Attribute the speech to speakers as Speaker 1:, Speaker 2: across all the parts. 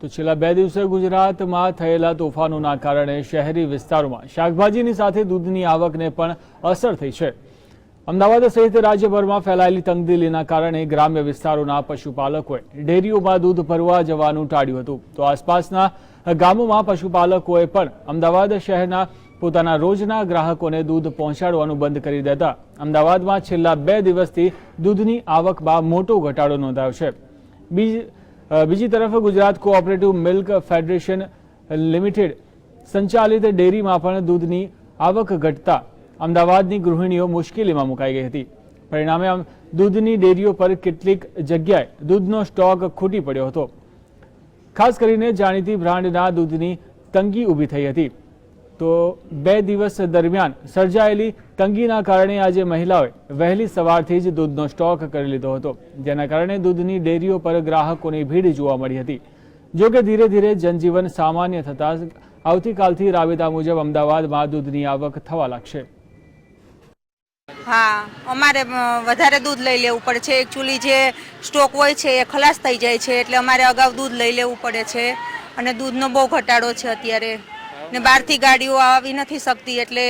Speaker 1: તો છેલ્લા બે દિવસે ગુજરાતમાં થયેલા તોફાનોના કારણે શહેરી વિસ્તારોમાં શાકભાજીની સાથે દૂધની આવકને પણ અસર થઈ છે. અમદાવાદ સહિત રાજ્યભરમાં ફેલાયેલી તંગદિલીના કારણે ગ્રામ્ય વિસ્તારોના પશુપાલકોએ ડેરીઓમાં દૂધ ભરવા જવાનું ટાળ્યું હતું. તો આસપાસના ગામોમાં પશુપાલકોએ પણ અમદાવાદ શહેરના પોતાના રોજના ગ્રાહકોને દૂધ પહોંચાડવાનું બંધ કરી દેતા અમદાવાદમાં છેલ્લા બે દિવસથી દૂધની આવકમાં મોટો ઘટાડો નોંધાયો છે. બીજી બીજી તરફ Gujarat cooperative milk federation limited સંચાલિત ડેરીમાં પણ દૂધની આવક ઘટતા અમદાવાદની ગૃહિણીઓ મુશ્કેલીમાં મુકાઈ ગઈ હતી. પરિણામે દૂધની ડેરીઓ પર કેટલીક જગ્યાએ દૂધનો સ્ટોક ખૂટી પડ્યો હતો. ખાસ કરીને જાણીતી બ્રાન્ડના દૂધની તંગી ઊભી થઈ હતી. તો બે દિવસ દરમિયાન સર્જાયેલી તંગીના કારણે આજે મહિલાઓએ વહેલી સવારથી જ દૂધનો સ્ટોક કરી લીધો હતો. જેના કારણે દૂધની ડેરીઓ પર ગ્રાહકોની ભીડ જોવા મળી હતી. જોકે ધીરે ધીરે જનજીવન સામાન્ય થતાં આવતીકાલથી રાબેતા મુજબ અમદાવાદમાં દૂધની આવક થવા લાગશે.
Speaker 2: હા, અમારે વધારે દૂધ લઈ લેવું પડે છે. એકચ્યુઅલી જે સ્ટોક હોય છે એ ખલાસ થઈ જાય છે. એટલે અમારે અગાઉ દૂધ લઈ લેવું પડે છે. અને દૂધનો બહુ ઘટાડો છે અત્યારે. ને બહારથી ગાડીઓ આવી નથી શકતી એટલે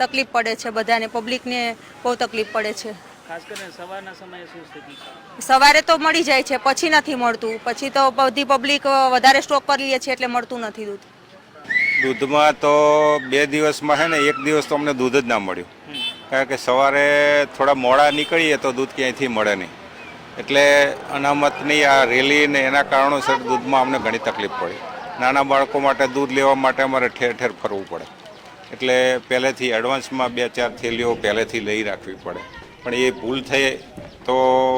Speaker 2: તકલીફ પડે છે બધાને. પબ્લિકને બહુ તકલીફ પડે છે.
Speaker 3: ખાસ કરીને સવારના સમયે શું સ્થિતિ છે?
Speaker 2: સવારે તો મળી જાય છે પછી નથી મળતું. પછી તો બધી પબ્લિક વધારે સ્ટોક કરી લે છે એટલે મળતું નથી દૂધ.
Speaker 4: દૂધમાં તો બે દિવસમાં છે ને એક દિવસ તો અમને દૂધ જ ના મળ્યું. કારણ કે સવારે થોડા મોડા નીકળીએ તો દૂધ ક્યાંયથી મળે નહીં. એટલે અનામતની આ રેલી ને એના કારણોસર દૂધમાં અમને ઘણી તકલીફ પડી. નાના બાળકો માટે દૂધ લેવા માટે અમારે ઠેર ઠેર ફરવું પડે. એટલે પહેલેથી એડવાન્સમાં બે ચાર થેલીઓ પહેલેથી લઈ રાખવી પડે. પણ એ ભૂલ થઈ તો